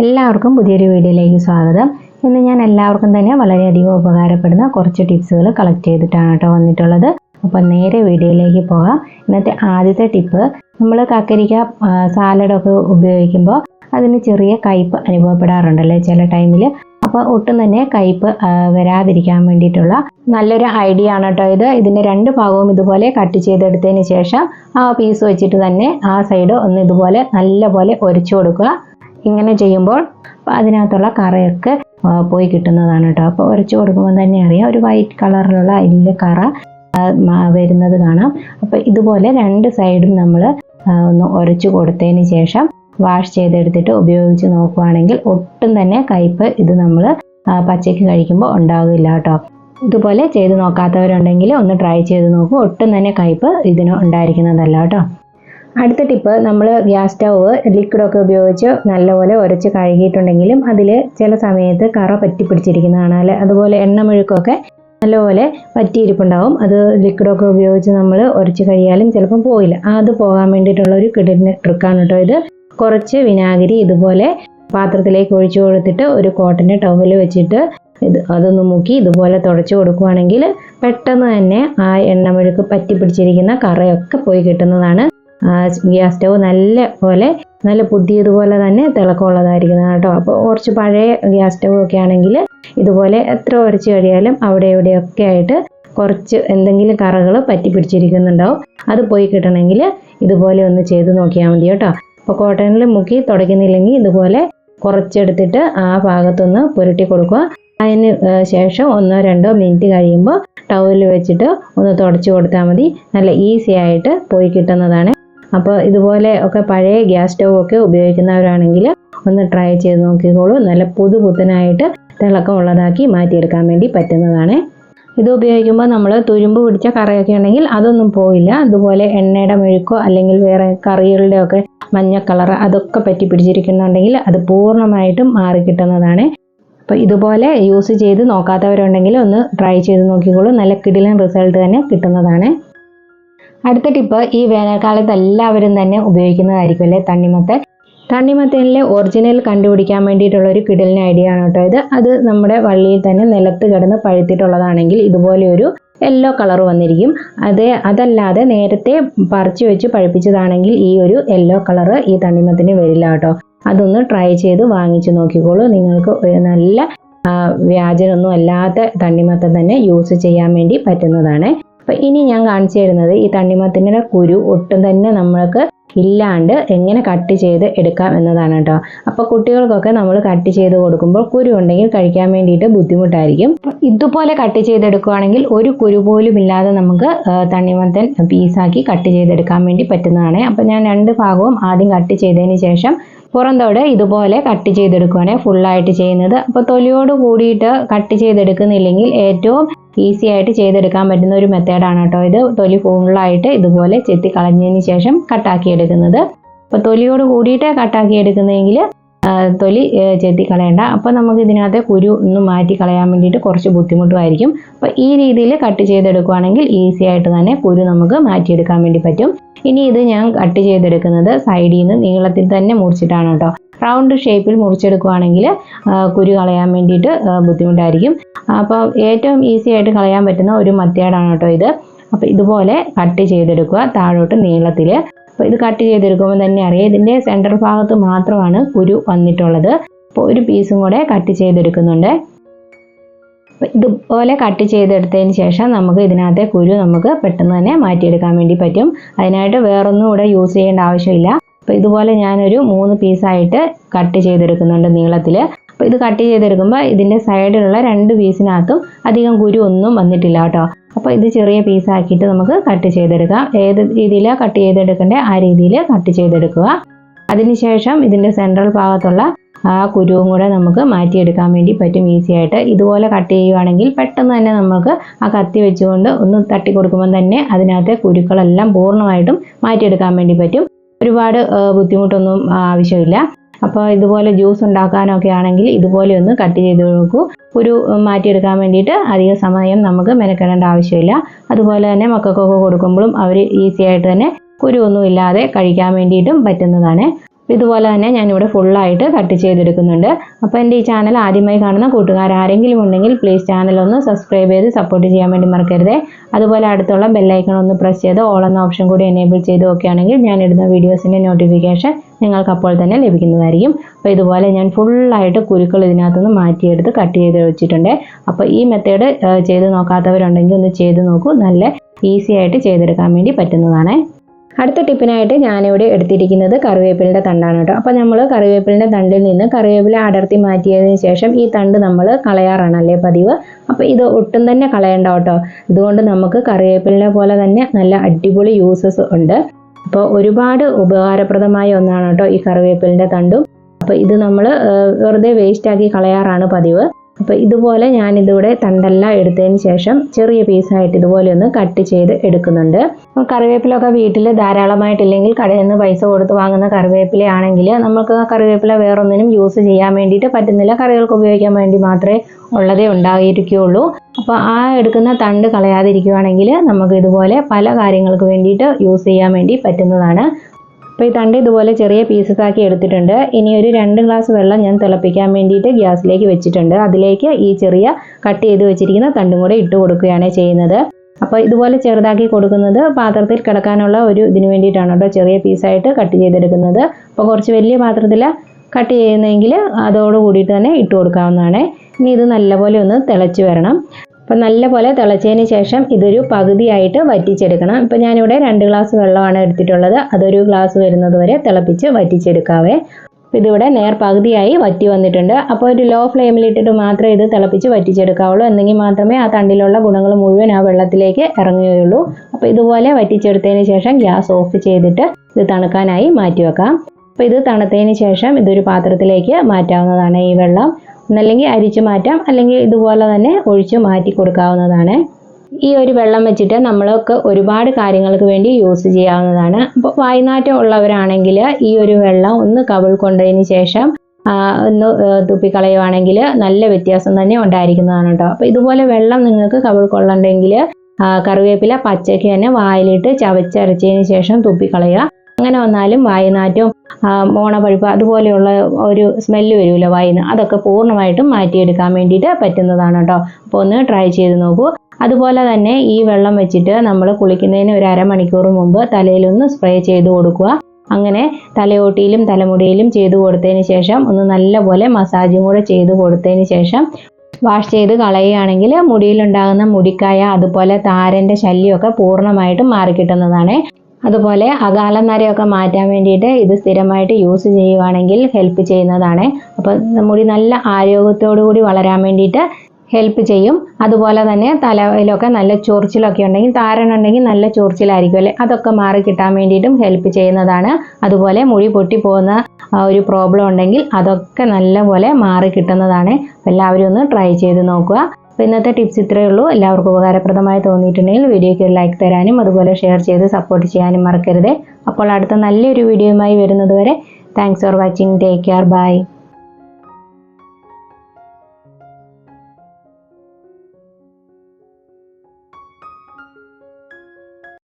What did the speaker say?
എല്ലാവർക്കും പുതിയൊരു വീഡിയോയിലേക്ക് സ്വാഗതം. ഇന്ന് ഞാൻ എല്ലാവർക്കും തന്നെ വളരെയധികം ഉപകാരപ്പെടുന്ന കുറച്ച് ടിപ്സുകൾ കളക്ട് ചെയ്തിട്ടാണ് കേട്ടോ വന്നിട്ടുള്ളത്. അപ്പോൾ നേരെ വീഡിയോയിലേക്ക് പോകാം. ഇന്നത്തെ ആദ്യത്തെ ടിപ്പ് നമ്മൾ കക്കരിക്ക സാലഡൊക്കെ ഉപയോഗിക്കുമ്പോൾ അതിന് ചെറിയ കയ്പ്പ് അനുഭവപ്പെടാറുണ്ടല്ലേ ചില ടൈമിൽ അപ്പോൾ ഒട്ടും തന്നെ കയ്പ്പ് വരാതിരിക്കാൻ വേണ്ടിയിട്ടുള്ള നല്ലൊരു ഐഡിയ ആണ് കേട്ടോ ഇത്. ഇതിന്റെ രണ്ട് ഭാഗവും ഇതുപോലെ കട്ട് ചെയ്തെടുത്തതിന് ശേഷം ആ പീസ് വെച്ചിട്ട് തന്നെ ആ സൈഡ് ഒന്ന് ഇതുപോലെ നല്ലപോലെ ഒരച്ചു കൊടുക്കുക. ഇങ്ങനെ ചെയ്യുമ്പോൾ അതിനകത്തുള്ള കറയൊക്കെ പോയി കിട്ടുന്നതാണ് കേട്ടോ അപ്പോൾ ഉരച്ച് കൊടുക്കുമ്പോൾ തന്നെ അറിയാം ഒരു വൈറ്റ് കളറിലുള്ള അതിൽ കറ വരുന്നത് കാണാം. അപ്പോൾ ഇതുപോലെ രണ്ട് സൈഡും നമ്മൾ ഒന്ന് ഉരച്ച് കൊടുത്തതിന് ശേഷം വാഷ് ചെയ്തെടുത്തിട്ട് ഉപയോഗിച്ച് നോക്കുവാണെങ്കിൽ ഒട്ടും തന്നെ കയ്പ് ഇത് നമ്മൾ പച്ചയ്ക്ക് കഴിക്കുമ്പോൾ ഉണ്ടാകില്ല കേട്ടോ ഇതുപോലെ ചെയ്ത് നോക്കാത്തവരുണ്ടെങ്കിൽ ഒന്ന് ട്രൈ ചെയ്ത് നോക്കൂ. ഒട്ടും തന്നെ കയ്പ് ഇതിന് ഉണ്ടായിരിക്കുന്നതല്ല കേട്ടോ അടുത്ത ടിപ്പ് നമ്മൾ ഗ്യാസ് സ്റ്റൗവ് ലിക്വിഡൊക്കെ ഉപയോഗിച്ച് നല്ലപോലെ ഉരച്ച് കഴുകിയിട്ടുണ്ടെങ്കിലും അതിൽ ചില സമയത്ത് കറ പറ്റി കാണാം അതുപോലെ എണ്ണമെഴുക്കൊക്കെ നല്ലപോലെ പറ്റിയിരിപ്പുണ്ടാവും. അത് ലിക്വിഡൊക്കെ ഉപയോഗിച്ച് നമ്മൾ ഉരച്ച് കഴിയാലും ചിലപ്പം പോയില്ല. അത് പോകാൻ വേണ്ടിയിട്ടുള്ള ഒരു കിടന് ട്രിക്കാണ് കേട്ടോ ഇത്. കുറച്ച് വിനാഗിരി ഇതുപോലെ പാത്രത്തിലേക്ക് ഒഴിച്ചു കൊടുത്തിട്ട് ഒരു കോട്ടന്റെ ടവൽ വെച്ചിട്ട് ഇത് അതൊന്ന് മുക്കി ഇതുപോലെ തുടച്ചു കൊടുക്കുകയാണെങ്കിൽ പെട്ടെന്ന് തന്നെ ആ എണ്ണമെഴുക്ക് പറ്റി പിടിച്ചിരിക്കുന്ന കറയൊക്കെ പോയി കിട്ടുന്നതാണ്. ഗ്യാസ് സ്റ്റവ് നല്ല പോലെ നല്ല പുതിയതുപോലെ തന്നെ തിളക്കമുള്ളതായിരിക്കുന്നത് കേട്ടോ. അപ്പോൾ കുറച്ച് പഴയ ഗ്യാസ് സ്റ്റവ് ഒക്കെ ആണെങ്കിൽ ഇതുപോലെ എത്ര ഉരച്ച് കഴിയാലും അവിടെ ഇവിടെയൊക്കെ ആയിട്ട് കുറച്ച് എന്തെങ്കിലും കറകൾ പറ്റി പിടിച്ചിരിക്കുന്നുണ്ടാവും. അത് പോയി കിട്ടണമെങ്കിൽ ഇതുപോലെ ഒന്ന് ചെയ്ത് നോക്കിയാൽ മതി കേട്ടോ. അപ്പോൾ കോട്ടണിൽ മുക്കി തുടയ്ക്കുന്നില്ലെങ്കിൽ ഇതുപോലെ കുറച്ചെടുത്തിട്ട് ആ ഭാഗത്തൊന്ന് പുരട്ടി കൊടുക്കുക. അതിന് ശേഷം ഒന്നോ രണ്ടോ മിനിറ്റ് കഴിയുമ്പോൾ ടവലിൽ വെച്ചിട്ട് ഒന്ന് തുടച്ചു കൊടുത്താൽ മതി. നല്ല ഈസി ആയിട്ട് പോയി കിട്ടുന്നതാണ്. അപ്പോൾ ഇതുപോലെ ഒക്കെ പഴയ ഗ്യാസ് സ്റ്റൗ ഒക്കെ ഉപയോഗിക്കുന്നവരാണെങ്കിൽ ഒന്ന് ട്രൈ ചെയ്ത് നോക്കിക്കോളൂ. നല്ല പുതുപുത്തനായിട്ട് തിളക്കമുള്ളതാക്കി മാറ്റിയെടുക്കാൻ വേണ്ടി പറ്റുന്നതാണ്. ഇത് ഉപയോഗിക്കുമ്പോൾ നമ്മൾ തുരുമ്പ് പിടിച്ച കറിയൊക്കെ ഉണ്ടെങ്കിൽ അതൊന്നും പോയില്ല അതുപോലെ എണ്ണയുടെ മെഴുക്കോ അല്ലെങ്കിൽ വേറെ കറികളുടെ ഒക്കെ മഞ്ഞ കളർ അതൊക്കെ പറ്റി പിടിച്ചിരിക്കുന്നുണ്ടെങ്കിൽ അത് പൂർണമായിട്ടും മാറിക്കിട്ടുന്നതാണ് അപ്പോൾ ഇതുപോലെ യൂസ് ചെയ്ത് നോക്കാത്തവരുണ്ടെങ്കിൽ ഒന്ന് ട്രൈ ചെയ്ത് നോക്കിക്കോളൂ. നല്ല കിടിലൻ റിസൾട്ട് തന്നെ കിട്ടുന്നതാണ്. അടുത്ത ടിപ്പ് ഈ വേനൽക്കാലത്ത് എല്ലാവരും തന്നെ ഉപയോഗിക്കുന്നതായിരിക്കും അല്ലേ? തണ്ണിമത്തൻ. തണ്ണിമത്തനിലെ ഒറിജിനൽ കണ്ടുപിടിക്കാൻ വേണ്ടിയിട്ടുള്ള ഒരു കിടലിന് ഐഡിയ ആണ് കേട്ടോ ഇത്. അത് നമ്മുടെ വള്ളിയിൽ തന്നെ നിലത്ത് കിടന്ന് പഴുത്തിട്ടുള്ളതാണെങ്കിൽ ഇതുപോലെ ഒരു യെല്ലോ കളർ വന്നിരിക്കും. അത് അതല്ലാതെ നേരത്തെ പറിച്ചു വെച്ച് പഴുപ്പിച്ചതാണെങ്കിൽ ഈ ഒരു യെല്ലോ കളർ ഈ തണ്ണിമത്തിന് വരില്ല കേട്ടോ. അതൊന്ന് ട്രൈ ചെയ്ത് വാങ്ങിച്ചു നോക്കിക്കോളൂ. നിങ്ങൾക്ക് ഒരു നല്ല വ്യാജനൊന്നും അല്ലാത്ത തണ്ണിമത്തൻ തന്നെ യൂസ് ചെയ്യാൻ വേണ്ടി പറ്റുന്നതാണ്. അപ്പം ഇനി ഞാൻ കാണിച്ചു തരുന്നത് ഈ തണ്ണിമത്തന്റെ കുരു ഒട്ടും തന്നെ നമ്മൾക്ക് ഇല്ലാണ്ട് എങ്ങനെ കട്ട് ചെയ്ത് എടുക്കാം എന്നതാണ് കേട്ടോ. അപ്പോൾ കുട്ടികൾക്കൊക്കെ നമ്മൾ കട്ട് ചെയ്ത് കൊടുക്കുമ്പോൾ കുരു ഉണ്ടെങ്കിൽ കഴിക്കാൻ വേണ്ടിയിട്ട് ബുദ്ധിമുട്ടായിരിക്കും. ഇതുപോലെ കട്ട് ചെയ്തെടുക്കുകയാണെങ്കിൽ ഒരു കുരു പോലും ഇല്ലാതെ നമുക്ക് തണ്ണിമത്തൻ പീസാക്കി കട്ട് ചെയ്തെടുക്കാൻ വേണ്ടി പറ്റുന്നതാണ്. അപ്പോൾ ഞാൻ രണ്ട് ഭാഗവും ആദ്യം കട്ട് ചെയ്തതിന് ശേഷം പുറന്തോട് ഇതുപോലെ കട്ട് ചെയ്തെടുക്കുകയാണ് ഫുള്ളായിട്ട് ചെയ്യുന്നത്. അപ്പോൾ തൊലിയോട് കൂടിയിട്ട് കട്ട് ചെയ്തെടുക്കുന്നില്ലെങ്കിൽ ഏറ്റവും ഈസി ആയിട്ട് ചെയ്തെടുക്കാൻ പറ്റുന്ന ഒരു മെത്തേഡാണ് കേട്ടോ ഇത്. തൊലി ഫുള്ളായിട്ട് ഇതുപോലെ ചെത്തി കളഞ്ഞതിന് ശേഷം കട്ടാക്കി എടുക്കുന്നത്. അപ്പോൾ തൊലിയോട് കൂടിയിട്ട് കട്ടാക്കി എടുക്കുന്നതെങ്കിൽ തൊലി ചെത്തി കളയണ്ട അപ്പോൾ നമുക്ക് ഇതിനകത്തെ കുരു ഒന്ന് മാറ്റി കളയാൻ വേണ്ടിയിട്ട് കുറച്ച് ബുദ്ധിമുട്ടുമായിരിക്കും. അപ്പോൾ ഈ രീതിയിൽ കട്ട് ചെയ്തെടുക്കുകയാണെങ്കിൽ ഈസി ആയിട്ട് തന്നെ കുരു നമുക്ക് മാറ്റിയെടുക്കാൻ വേണ്ടി പറ്റും. ഇനി ഇത് ഞാൻ കട്ട് ചെയ്തെടുക്കുന്നത് സൈഡിൽ നിന്ന് നീളത്തിൽ തന്നെ മുറിച്ചിട്ടാണ് കേട്ടോ. റൗണ്ട് ഷേപ്പിൽ മുറിച്ചെടുക്കുകയാണെങ്കിൽ കുരു കളയാൻ വേണ്ടിയിട്ട് ബുദ്ധിമുട്ടായിരിക്കും. അപ്പോൾ ഏറ്റവും ഈസി ആയിട്ട് കളയാൻ പറ്റുന്ന ഒരു മത്തിയാടാണ് കേട്ടോ ഇത്. അപ്പോൾ ഇതുപോലെ കട്ട് ചെയ്തെടുക്കുക താഴോട്ട് നീളത്തിൽ അപ്പോൾ ഇത് കട്ട് ചെയ്തെടുക്കുമ്പോൾ തന്നെ അറിയാം ഇതിന്റെ സെന്റർ ഭാഗത്ത് മാത്രമാണ് കുരു വന്നിട്ടുള്ളത്. അപ്പോൾ ഒരു പീസും കൂടെ കട്ട് ചെയ്തെടുക്കുന്നുണ്ട്. ഇതുപോലെ കട്ട് ചെയ്തെടുത്തതിന് ശേഷം നമുക്ക് ഇതിനകത്തെ കുരു നമുക്ക് പെട്ടെന്ന് തന്നെ മാറ്റിയെടുക്കാൻ വേണ്ടി പറ്റും. അതിനായിട്ട് വേറൊന്നും ഇവിടെ യൂസ് ചെയ്യേണ്ട ആവശ്യമില്ല. അപ്പോൾ ഇതുപോലെ ഞാനൊരു മൂന്ന് പീസായിട്ട് കട്ട് ചെയ്തെടുക്കുന്നുണ്ട് നീളത്തിൽ അപ്പോൾ ഇത് കട്ട് ചെയ്തെടുക്കുമ്പോൾ ഇതിന്റെ സൈഡിലുള്ള രണ്ട് പീസിനകത്തും അധികം കുരു ഒന്നും വന്നിട്ടില്ല കേട്ടോ. അപ്പോൾ ഇത് ചെറിയ പീസാക്കിയിട്ട് നമുക്ക് കട്ട് ചെയ്തെടുക്കാം. ഏത് രീതിയിലാണ് കട്ട് ചെയ്തെടുക്കേണ്ടത് ആ രീതിയിൽ കട്ട് ചെയ്തെടുക്കുക. അതിനുശേഷം ഇതിന്റെ സെൻട്രൽ ഭാഗത്തുള്ള ആ കുരുവും കൂടെ നമുക്ക് മാറ്റിയെടുക്കാൻ വേണ്ടി പറ്റും ഈസി ആയിട്ട്. ഇതുപോലെ കട്ട് ചെയ്യുവാണെങ്കിൽ പെട്ടെന്ന് തന്നെ നമുക്ക് ആ കത്തി വെച്ചുകൊണ്ട് ഒന്ന് തട്ടി കൊടുക്കുമ്പോൾ തന്നെ അതിനകത്തെ കുരുക്കളെല്ലാം പൂർണമായിട്ടും മാറ്റിയെടുക്കാൻ വേണ്ടി പറ്റും. ഒരുപാട് ബുദ്ധിമുട്ടൊന്നും ആവശ്യമില്ല. അപ്പോൾ ഇതുപോലെ ജ്യൂസ് ഉണ്ടാക്കാനൊക്കെ ആണെങ്കിൽ ഇതുപോലെ ഒന്ന് കട്ട് ചെയ്ത് കൊടുക്കൂ ഒരു മാറ്റിയെടുക്കാൻ വേണ്ടിയിട്ട് അധിക സമയം നമുക്ക് മെനക്കെടേണ്ട ആവശ്യമില്ല. അതുപോലെ തന്നെ മക്കൾക്കൊക്കെ കൊടുക്കുമ്പോഴും അവർ ഈസി ആയിട്ട് തന്നെ കുരുവൊന്നും ഇല്ലാതെ കഴിക്കാൻ വേണ്ടിയിട്ടും പറ്റുന്നതാണ്. ഇതുപോലെ തന്നെ ഞാനിവിടെ ഫുള്ളായിട്ട് കട്ട് ചെയ്തെടുക്കുന്നുണ്ട്. അപ്പോൾ എന്റെ ഈ ചാനൽ ആദ്യമായി കാണുന്ന കൂട്ടുകാർ ആരെങ്കിലും ഉണ്ടെങ്കിൽ പ്ലീസ് ചാനൽ ഒന്ന് സബ്സ്ക്രൈബ് ചെയ്ത് സപ്പോർട്ട് ചെയ്യാൻ വേണ്ടി മറക്കരുത്. അതുപോലെ അടുത്തുള്ള ബെല്ലൈക്കൺ ഒന്ന് പ്രസ് ചെയ്ത് ഓൾ എന്ന ഓപ്ഷൻ കൂടി എനേബിൾ ചെയ്ത് നോക്കുകയാണെങ്കിൽ ഞാൻ ഇടുന്ന വീഡിയോസിന്റെ നോട്ടിഫിക്കേഷൻ നിങ്ങൾക്ക് അപ്പോൾ തന്നെ ലഭിക്കുന്നതായിരിക്കും. അപ്പോൾ ഇതുപോലെ ഞാൻ ഫുള്ളായിട്ട് കുരുക്കൾ ഇതിനകത്തുനിന്ന് മാറ്റിയെടുത്ത് കട്ട് ചെയ്ത് വെച്ചിട്ടുണ്ട്. അപ്പോൾ ഈ മെത്തേഡ് ചെയ്ത് നോക്കാത്തവരുണ്ടെങ്കിൽ ഒന്ന് ചെയ്ത് നോക്കൂ. നല്ല ഈസി ആയിട്ട് ചെയ്തെടുക്കാൻ വേണ്ടി പറ്റുന്നതാണ്. അടുത്ത ടിപ്പിനായിട്ട് ഞാനിവിടെ എടുത്തിരിക്കുന്നത് കറിവേപ്പിലിന്റെ തണ്ടാണ് കേട്ടോ. അപ്പോൾ നമ്മൾ കറിവേപ്പിലിന്റെ തണ്ടിൽ നിന്ന് കറിവേപ്പില അടർത്തി മാറ്റിയതിന് ശേഷം ഈ തണ്ട് നമ്മൾ കളയാറാണല്ലേ പതിവ്? അപ്പോൾ ഇത് ഒട്ടും തന്നെ കളയണ്ട കേട്ടോ. ഇതുകൊണ്ട് നമുക്ക് കറിവേപ്പിലിനെ പോലെ തന്നെ നല്ല അടിപൊളി യൂസസ് ഉണ്ട്. അപ്പോൾ ഒരുപാട് ഉപകാരപ്രദമായ ഒന്നാണ് കേട്ടോ ഈ കറിവേപ്പിലിന്റെ തണ്ടും. അപ്പോൾ ഇത് നമ്മൾ വെറുതെ വേസ്റ്റാക്കി കളയാറാണ് പതിവ്. അപ്പോൾ ഇതുപോലെ ഞാനിതിവിടെ തണ്ടെല്ലാം എടുത്തതിന് ശേഷം ചെറിയ പീസായിട്ട് ഇതുപോലെ ഒന്ന് കട്ട് ചെയ്ത് എടുക്കുന്നുണ്ട്. അപ്പോൾ കറിവേപ്പിലൊക്കെ വീട്ടിൽ ധാരാളമായിട്ടില്ലെങ്കിൽ കടയിൽ നിന്ന് പൈസ കൊടുത്ത് വാങ്ങുന്ന കറിവേപ്പിലയാണെങ്കിൽ നമുക്ക് കറിവേപ്പില വേറൊന്നിനും യൂസ് ചെയ്യാൻ വേണ്ടിയിട്ട് പറ്റുന്നില്ല. കറികൾക്ക് ഉപയോഗിക്കാൻ വേണ്ടി മാത്രമേ ഉള്ളതേ ഉണ്ടായിരിക്കുകയുള്ളൂ അപ്പോൾ ആ എടുക്കുന്ന തണ്ട് കളയാതിരിക്കുകയാണെങ്കിൽ നമുക്ക് ഇതുപോലെ പല കാര്യങ്ങൾക്ക് വേണ്ടിയിട്ട് യൂസ് ചെയ്യാൻ വേണ്ടി പറ്റുന്നതാണ്. അപ്പോൾ ഈ തണ്ട് ഇതുപോലെ ചെറിയ പീസസ് ആക്കി എടുത്തിട്ടുണ്ട്. ഇനി ഒരു രണ്ട് ഗ്ലാസ് വെള്ളം ഞാൻ തിളപ്പിക്കാൻ വേണ്ടിയിട്ട് ഗ്യാസിലേക്ക് വെച്ചിട്ടുണ്ട്. അതിലേക്ക് ഈ ചെറിയ കട്ട് ചെയ്ത് വെച്ചിരിക്കുന്ന തണ്ടും കൂടെ ഇട്ട് കൊടുക്കുകയാണ് ചെയ്യുന്നത്. അപ്പോൾ ഇതുപോലെ ചെറുതാക്കി കൊടുക്കുന്നത് പാത്രത്തിൽ കിടക്കാനുള്ള ഒരു ഇതിന് വേണ്ടിയിട്ടാണ് കേട്ടോ ചെറിയ പീസായിട്ട് കട്ട് ചെയ്തെടുക്കുന്നത്. അപ്പോൾ കുറച്ച് വലിയ പാത്രത്തിൽ കട്ട് ചെയ്യുന്നതെങ്കിൽ അതോട് കൂടിയിട്ട് തന്നെ ഇട്ട് കൊടുക്കാവുന്നതാണ്. ഇനി ഇത് നല്ലപോലെ ഒന്ന് തിളച്ച് വരണം. അപ്പം നല്ലപോലെ തിളച്ചതിന് ശേഷം ഇതൊരു പകുതിയായിട്ട് വറ്റിച്ചെടുക്കണം. ഇപ്പം ഞാനിവിടെ രണ്ട് ഗ്ലാസ് വെള്ളമാണ് എടുത്തിട്ടുള്ളത്. അതൊരു ഗ്ലാസ് വരുന്നത് വരെ തിളപ്പിച്ച് വറ്റിച്ചെടുക്കാവേ. ഇതിവിടെ നേർ പകുതിയായി വറ്റി വന്നിട്ടുണ്ട്. അപ്പോൾ ഒരു ലോ ഫ്ലെയിമിലിട്ടിട്ട് മാത്രമേ ഇത് തിളപ്പിച്ച് വറ്റിച്ചെടുക്കാവുള്ളൂ. എന്നെങ്കിൽ മാത്രമേ ആ തണ്ടിലുള്ള ഗുണങ്ങൾ മുഴുവൻ ആ വെള്ളത്തിലേക്ക് ഇറങ്ങുകയുള്ളൂ. അപ്പോൾ ഇതുപോലെ വറ്റിച്ചെടുത്തതിന് ശേഷം ഗ്യാസ് ഓഫ് ചെയ്തിട്ട് ഇത് തണുക്കാനായി മാറ്റി വെക്കാം അപ്പോൾ ഇത് തണുത്തതിന് ശേഷം ഇതൊരു പാത്രത്തിലേക്ക് മാറ്റാവുന്നതാണ് ഈ വെള്ളം. ഒന്നല്ലെങ്കിൽ അരിച്ചു മാറ്റാം അല്ലെങ്കിൽ ഇതുപോലെ തന്നെ ഒഴിച്ച് മാറ്റി കൊടുക്കാവുന്നതാണ്. ഈ ഒരു വെള്ളം വെച്ചിട്ട് നമ്മളൊക്കെ ഒരുപാട് കാര്യങ്ങൾക്ക് വേണ്ടി യൂസ് ചെയ്യാവുന്നതാണ്. അപ്പോൾ വായ്നാറ്റം ഉള്ളവരാണെങ്കിൽ ഈ ഒരു വെള്ളം ഒന്ന് കവിൾ കൊണ്ടതിന് ശേഷം ഒന്ന് തുപ്പിക്കളയുവാണെങ്കിൽ നല്ല വ്യത്യാസം തന്നെ ഉണ്ടായിരിക്കുന്നതാണ് കേട്ടോ. അപ്പോൾ ഇതുപോലെ വെള്ളം നിങ്ങൾക്ക് കവിൾ കൊള്ളണ്ടെങ്കിൽ കറിവേപ്പില പച്ചയ്ക്ക് തന്നെ വായിലിട്ട് ചവച്ചരച്ചതിന് ശേഷം തുപ്പിക്കളയുക. അങ്ങനെ വന്നാലും വായുനാറ്റവും മോണപ്പഴുപ്പ് അതുപോലെയുള്ള ഒരു സ്മെല്ല് വരുമല്ലോ വായിന്ന്. അതൊക്കെ പൂർണമായിട്ടും മാറ്റിയെടുക്കാൻ വേണ്ടിയിട്ട് പറ്റുന്നതാണ് കേട്ടോ അപ്പോൾ ഒന്ന് ട്രൈ ചെയ്ത് നോക്കൂ. അതുപോലെ തന്നെ ഈ വെള്ളം വെച്ചിട്ട് നമ്മൾ കുളിക്കുന്നതിന് ഒരു അരമണിക്കൂർ മുമ്പ് തലയിലൊന്ന് സ്പ്രേ ചെയ്ത് കൊടുക്കുക. അങ്ങനെ തലയോട്ടിയിലും തലമുടിയിലും ചെയ്തു കൊടുത്തതിന് ശേഷം ഒന്ന് നല്ലപോലെ മസാജും കൂടെ ചെയ്ത് കൊടുത്തതിന് ശേഷം വാഷ് ചെയ്ത് കളയുകയാണെങ്കിൽ മുടിയിലുണ്ടാകുന്ന മുടിക്കായ അതുപോലെ താരന്റെ ശല്യമൊക്കെ പൂർണമായിട്ടും മാറിക്കിട്ടുന്നതാണ്. അതുപോലെ അകാല നരയൊക്കെ മാറ്റാൻ വേണ്ടിയിട്ട് ഇത് സ്ഥിരമായിട്ട് യൂസ് ചെയ്യുവാണെങ്കിൽ ഹെൽപ്പ് ചെയ്യുന്നതാണ്. അപ്പോൾ മുടി നല്ല ആരോഗ്യത്തോടു കൂടി വളരാൻ വേണ്ടിയിട്ട് ഹെൽപ്പ് ചെയ്യും. അതുപോലെ തന്നെ തലയിലൊക്കെ നല്ല ചൊറിച്ചിലൊക്കെ ഉണ്ടെങ്കിൽ താരനുണ്ടെങ്കിൽ നല്ല ചൊറിച്ചിലായിരിക്കും അല്ലേ? അതൊക്കെ മാറി കിട്ടാൻ വേണ്ടിയിട്ടും ഹെൽപ്പ് ചെയ്യുന്നതാണ്. അതുപോലെ മുടി പൊട്ടി പൊട്ടിപ്പോകുന്ന ഒരു പ്രോബ്ലം ഉണ്ടെങ്കിൽ അതൊക്കെ നല്ലപോലെ മാറി കിട്ടുന്നതാണ്. എല്ലാവരും ഒന്ന് ട്രൈ ചെയ്ത് നോക്കുക. അപ്പോൾ ഇന്നത്തെ ടിപ്സ് ഇത്രയേ ഉള്ളൂ. എല്ലാവർക്കും ഉപകാരപ്രദമായി തോന്നിയിട്ടുണ്ടെങ്കിൽ വീഡിയോയ്ക്ക് ഒരു ലൈക്ക് തരാനും അതുപോലെ ഷെയർ ചെയ്ത് സപ്പോർട്ട് ചെയ്യാനും മറക്കരുത്. അപ്പോൾ അടുത്ത നല്ലൊരു വീഡിയോയുമായി വരുന്നത് വരെ thanks for watching take care bye